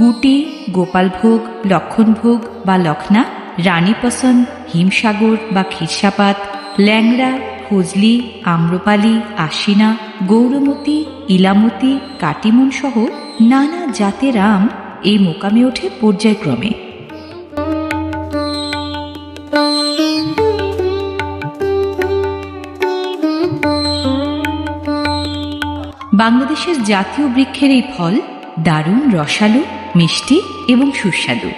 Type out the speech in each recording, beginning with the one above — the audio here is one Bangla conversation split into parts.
গুটি, গোপালভোগ, লক্ষণভোগ বা লখনা রানীপসন হিমসাগর বা খিরসাপাত ল্যাংড়া ফজলি আম্রপালি, আশিনা, গৌরমতী, ইলামতি, কাটিমন সহ নানা জাতের আম এই মোকামে ওঠে পর্যায়ক্রমে। বাংলাদেশের জাতীয় বৃক্ষের এই ফল দারুণ, রসালো মিষ্টি এবং সুস্বাদু।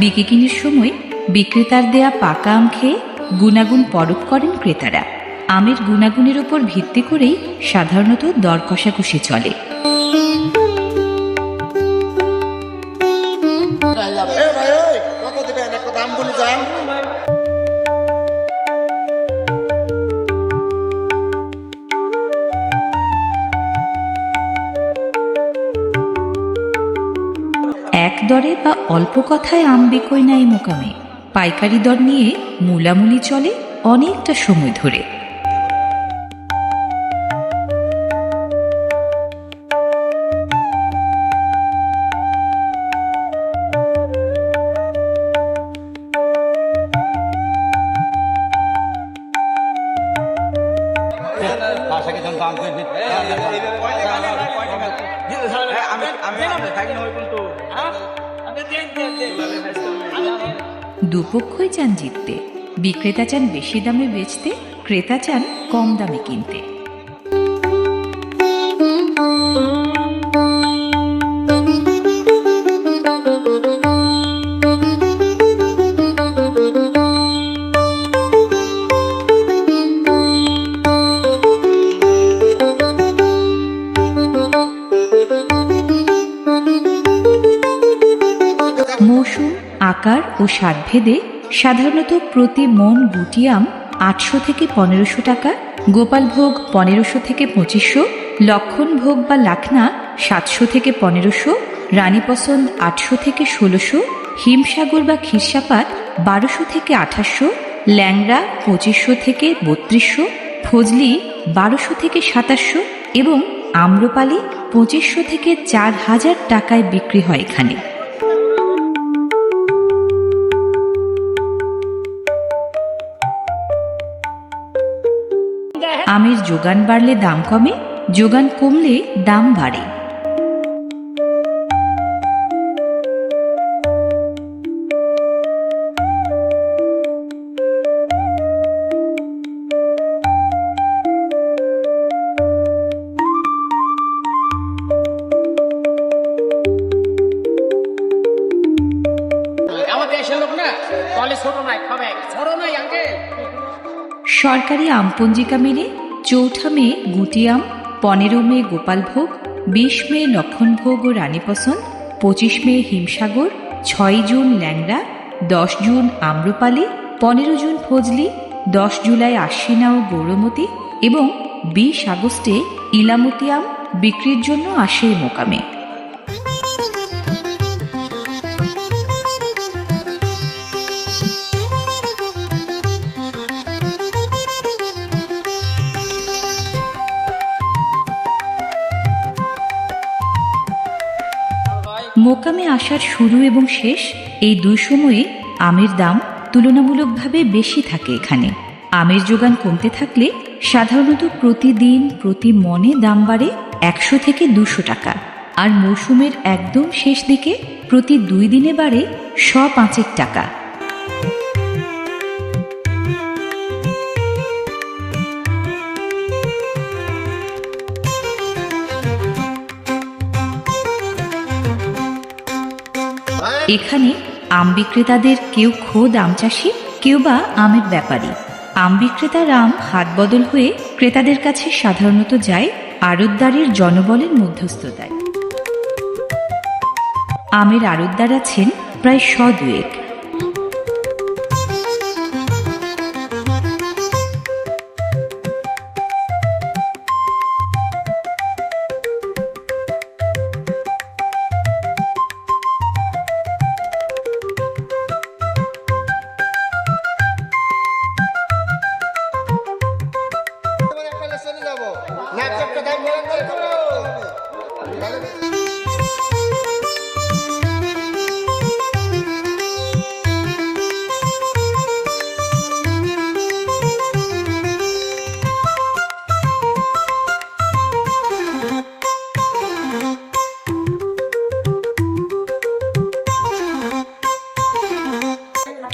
বিকিকিনির সময় বিক্রেতার দেয়া পাকা আম খেয়ে গুণাগুণ পরখ করেন ক্রেতারা। আমের গুণাগুণের উপর ভিত্তি করেই সাধারণত দর কষাকষি চলে। অল্প কথায় আম বিকোয় না এই মোকামে পাইকারি দর নিয়ে মূলামুলি চলে অনেকটা সময় ধরে আমি আমি থাকি না ওই কিন্তু দুপক্ষই চান জিততে। বিক্রেতা চান বেশি দামে বেচতে ক্রেতা চান কম দামে কিনতে। মৌসুম, আকার ও স্বাদভেদে সাধারণত প্রতি মন গুটি আম আটশো থেকে পনেরোশো টাকা, গোপালভোগ পনেরোশো থেকে পঁচিশশো, লক্ষণভোগ বা লাখনা সাতশো থেকে পনেরোশো, রানীপসন্দ আটশো থেকে ষোলোশো, হিমসাগর বা খিরসাপাত বারোশো থেকে আঠাশশো, ল্যাংড়া পঁচিশশো থেকে বত্রিশশো, ফজলি বারোশো থেকে সাতাশশো এবং আম্রপালি পঁচিশশো থেকে চার হাজার টাকায় বিক্রি হয় এখানে। আমের যোগান বাড়লে দাম কমে যোগান কমলে দাম বাড়ে। দলে ছোট নাই সরকারি আম পঞ্জিকা মেনে চৌঠা মে গুটি আম পনেরো মে গোপালভোগ, বিশ মে লক্ষণভোগ ও রানীপসন্দ পঁচিশ মে হিমসাগর, ছয় জুন ল্যাংড়া, দশ জুন আম্রপালি, পনেরো জুন ফজলি দশ জুলাই আশ্বিনা ও গৌরমতী এবং বিশ আগস্টে ইলামতি আম বিক্রির জন্য আসে মোকামে। মোকামে আসার শুরু এবং শেষ এই দুই সময়ে আমের দাম তুলনামূলকভাবে বেশি থাকে এখানে। আমের যোগান কমতে থাকলে সাধারণত প্রতিদিন প্রতি মনে দাম বাড়ে একশো থেকে দুশো টাকা। আর মৌসুমের একদম শেষ দিকে প্রতি দুই দিনে বাড়ে শ পাঁচেক টাকা। এখানে আম বিক্রেতাদের কেউ খোদ আম চাষি, কেউ বা আমের ব্যাপারী। আম বিক্রেতার আম হাত বদল হয়ে ক্রেতাদের কাছে সাধারণত যায় আড়তদারের জনবলের মধ্যস্থতায়। আমের আড়তদার আছেন প্রায় শ দুয়েক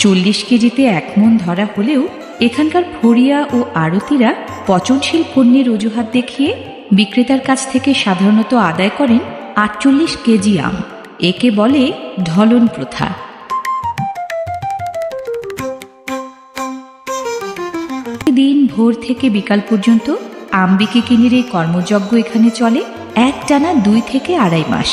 চল্লিশ কেজিতে এক মন ধরা হলেও এখানকার ফড়িয়া ও আরতিরা পচনশীল পণ্যের অজুহাত দেখিয়ে বিক্রেতার কাছ থেকে সাধারণত আদায় করেন আটচল্লিশ কেজি আম। একে বলে ঢলন প্রথা। দিন ভোর থেকে বিকাল পর্যন্ত আম্বিকে কিনির এই কর্মযজ্ঞ এখানে চলে এক টানা দুই থেকে আড়াই মাস।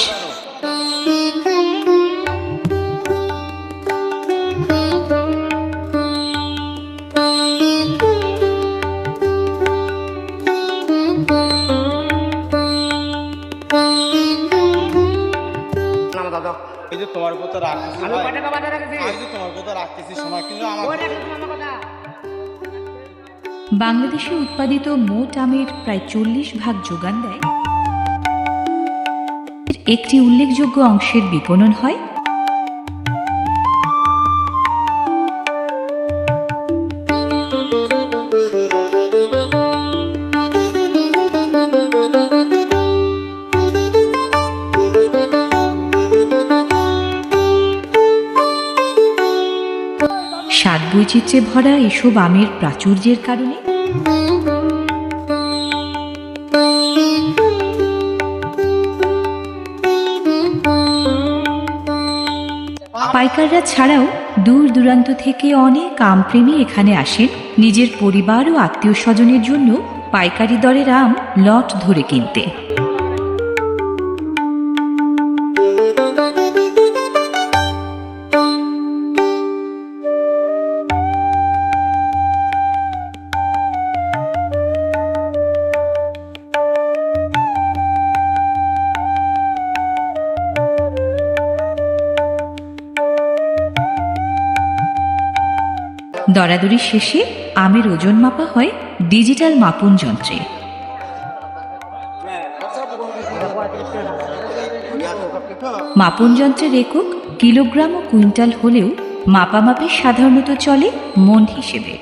আমি কয় টাকা বাজারে রাখছি আমি যে তোমার উপর রাখতেছি সময় কিন্তু আমার ওই টাকা আমার কথা? বাংলাদেশে উৎপাদিত মোট আমের প্রায় চল্লিশ ভাগ যোগান দেয়। এর একটি উল্লেখযোগ্য অংশের বিপণন হয় বৈচিত্র্যে ভরা এসব আমের প্রাচুর্যের কারণে? পাইকাররা ছাড়াও দূর দূরান্ত থেকে অনেক আমপ্রেমী এখানে আসেন। নিজের পরিবার ও আত্মীয় স্বজনের জন্য পাইকারি দরের আম লট ধরে কিনতে। দরাদরি শেষে আমের ওজন মাপা হয় ডিজিটাল মাপন যন্ত্রে। মাপন যন্ত্রের একক কিলোগ্রাম ও কুইন্টাল হলেও মাপামাপি সাধারণত চলে মন হিসেবে।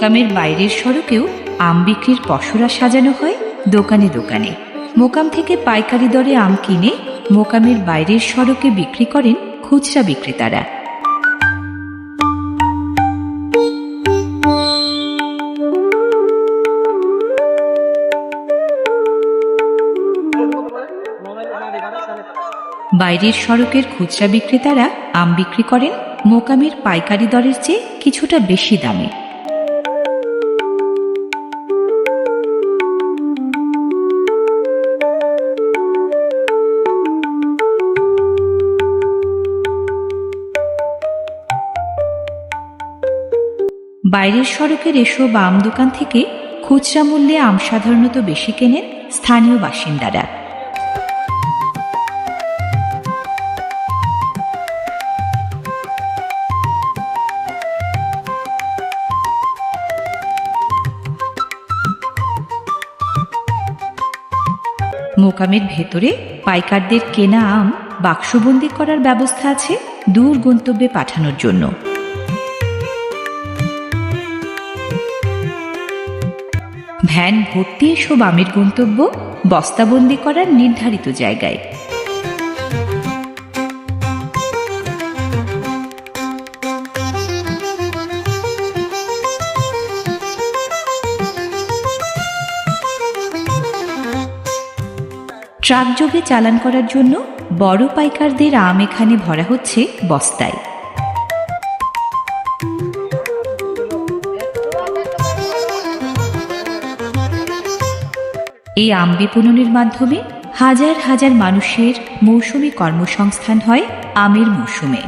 মোকামের বাইরের সড়কেও আম বিক্রির পসরা সাজানো হয় দোকানে দোকানে। মোকাম থেকে পাইকারি দরে আম কিনে মোকামের বাইরের সড়কে বিক্রি করেন খুচরা বিক্রেতারা। বাইরের সড়কের খুচরা বিক্রেতারা আম বিক্রি করেন মোকামের পাইকারি দরের চেয়ে কিছুটা বেশি দামে। বাইরের সড়কের এসব আম দোকান থেকে খুচরা মূল্যে আম সাধারণত বেশি কেনেন স্থানীয় বাসিন্দারা। মোকামের ভেতরে পাইকারদের কেনা আম, বাক্সবন্দি করার ব্যবস্থা আছে, দূর গন্তব্যে পাঠানোর জন্য। ভ্যান ভর্তি এসব আমের গন্তব্য বস্তাবন্দি করার নির্ধারিত জায়গায়। ট্রাক যোগে চালান করার জন্য বড় পাইকারদের আম এখানে ভরা হচ্ছে বস্তায়। এই আম বিপণনের মাধ্যমে হাজার হাজার মানুষের মৌসুমি কর্মসংস্থান হয় আমের মৌসুমে।